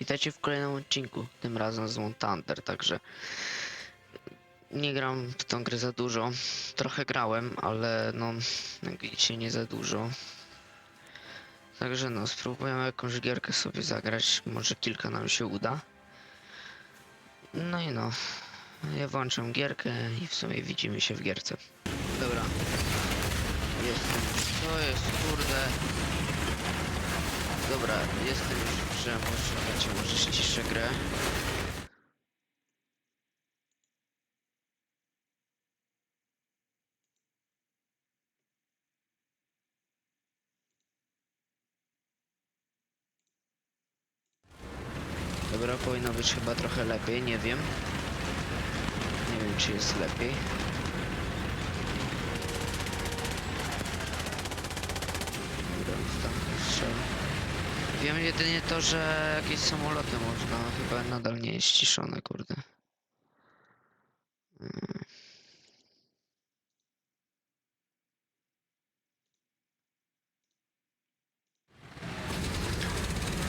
Witajcie w kolejnym odcinku, tym razem z Montander, także nie gram w tą grę za dużo. Trochę grałem, ale no, jak widzicie, nie za dużo. Także no, spróbujemy jakąś gierkę sobie zagrać, może kilka nam się uda. No i no, ja włączam gierkę i w sumie widzimy się w gierce. Dobra, jestem, to jest kurde... Dobra, jestem już w grze, może dajcie może ściszę grę. Dobra, powinno być chyba trochę lepiej, nie wiem. Nie wiem czy jest lepiej. Dobra, tam strzel. Wiem jedynie to, że jakieś samoloty można, chyba nadal nie jest ściszone, kurde.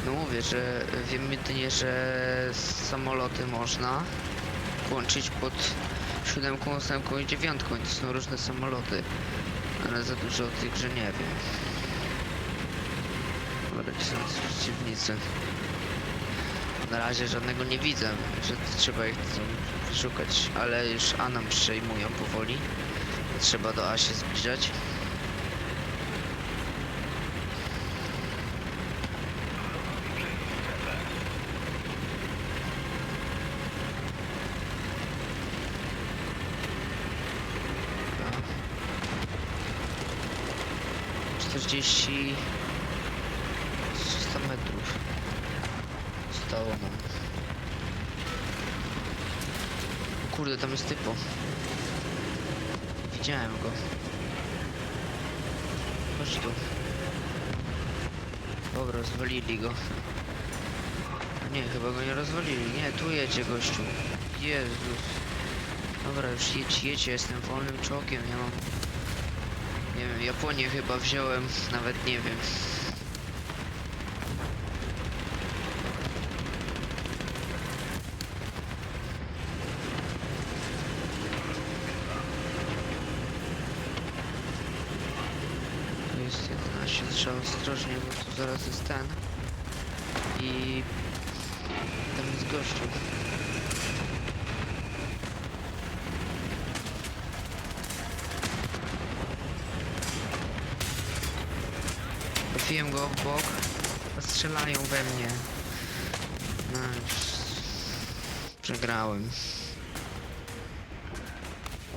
No mówię, że wiem jedynie, że samoloty można łączyć pod siódemką, ósemką i dziewiątką. To są różne samoloty, ale za dużo o tej nie wiem. Gdzie są ci przeciwnicy? Na razie żadnego nie widzę, że trzeba ich tam wyszukać, ale już A nam przejmują powoli. Trzeba do A się zbliżać. Dobra. 40 300 metrów zostało nam. O Kurde, tam jest typo. Widziałem go. Chodź tu. Dobra, rozwalili go. Nie, chyba go nie rozwalili. Nie, tu jedzie gościu. Jezus. Dobra, już jedź, jedź, jestem wolnym czołgiem, ja mam... Nie wiem, Japonię chyba wziąłem, nawet nie wiem. Tu jest 11, trzeba ostrożnie, bo tu zaraz jest ten. I... Tam jest gościu. Trafiłem go w bok, a strzelają we mnie. No. Przegrałem.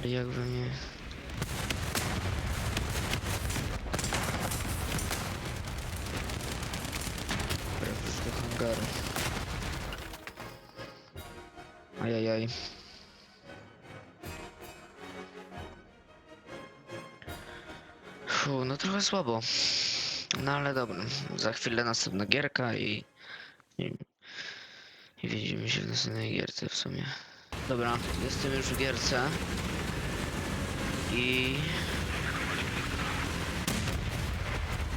Jakby mnie... hangaru. Ajajaj. Fu, no trochę słabo. No ale dobra, za chwilę następna gierka i, i, i widzimy się w następnej gierce w sumie. Dobra, jestem już w gierce i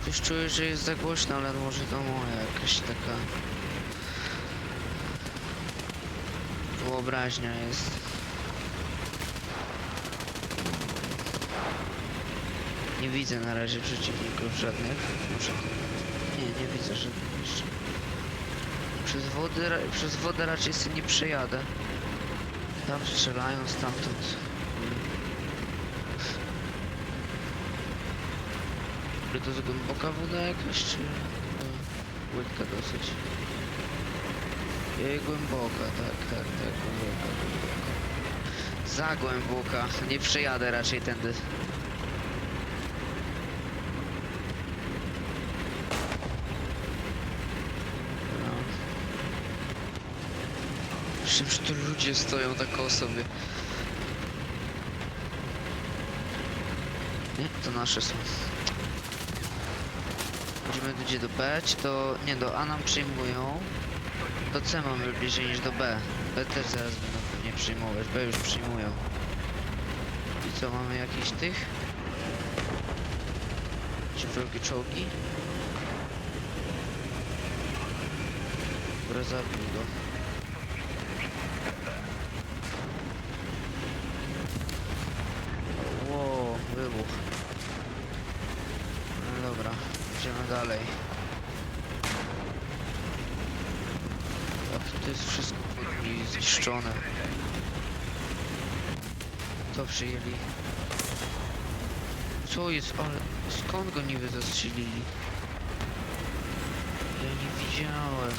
już czuję, że jest za głośno, ale może to moja jakaś taka wyobraźnia jest. Nie widzę na razie przeciwników żadnych. Muszę... Nie, nie widzę żadnych jeszcze. Przez wodę, przez wodę raczej sobie nie przejadę. Tam strzelają stamtąd. Czy to jest głęboka woda jakaś, czy płytka dosyć? Jej głęboka, tak, tak, tak, głęboka, głęboka. Za głęboka, nie przejadę raczej tędy. No. Czymż tu ludzie stoją tak o sobie? Nie, to nasze są. Będziemy gdzie do B, czy to... Nie, do A nam przyjmują. Do C mamy bliżej niż do B. B też zaraz będą pewnie przyjmować, B już przyjmują. I co, mamy jakiś tych? Czy wrogie czołgi? Dobra, zabił go. Ło, wybuch. No dobra, idziemy dalej. Jak to jest wszystko zniszczone. To przyjęli. Co jest, ale skąd go niby zastrzelili? Ja nie widziałem.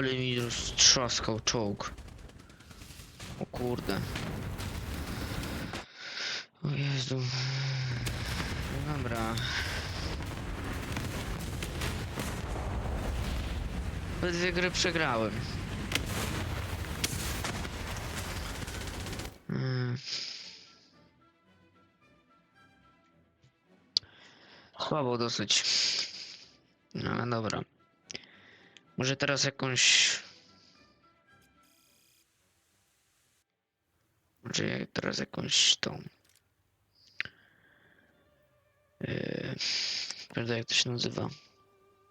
Ale mi roztrzaskał czołg. O kurde. O Jezu. No Dobra. We dwie gry przegrałem. Mm. Słabo dosyć. No dobra. Może teraz jakąś... Może teraz jakąś tą... Yy... Prawda jak to się nazywa?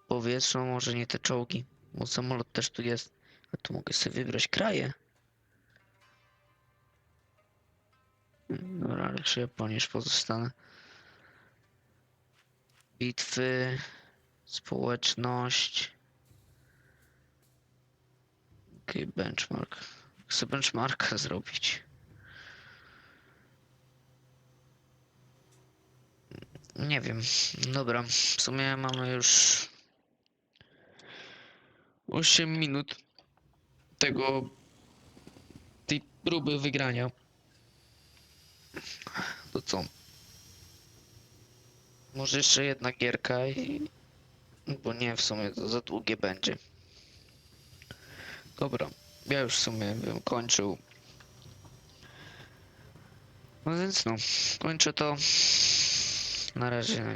Powietrzną, może nie te czołgi. Bo samolot też tu jest. A tu mogę sobie wybrać kraje. Dobra, ale przy Japonii już pozostanę. Bitwy, społeczność. Okej, benchmark. Chcę benchmarka zrobić. Nie wiem. Dobra, w sumie mamy już 8 minut tego tej próby wygrania. To co? Może jeszcze jedna gierka i... Bo nie, w sumie to za długie będzie. Dobra, ja już w sumie bym kończył. No więc no, kończę to. Na razie, no.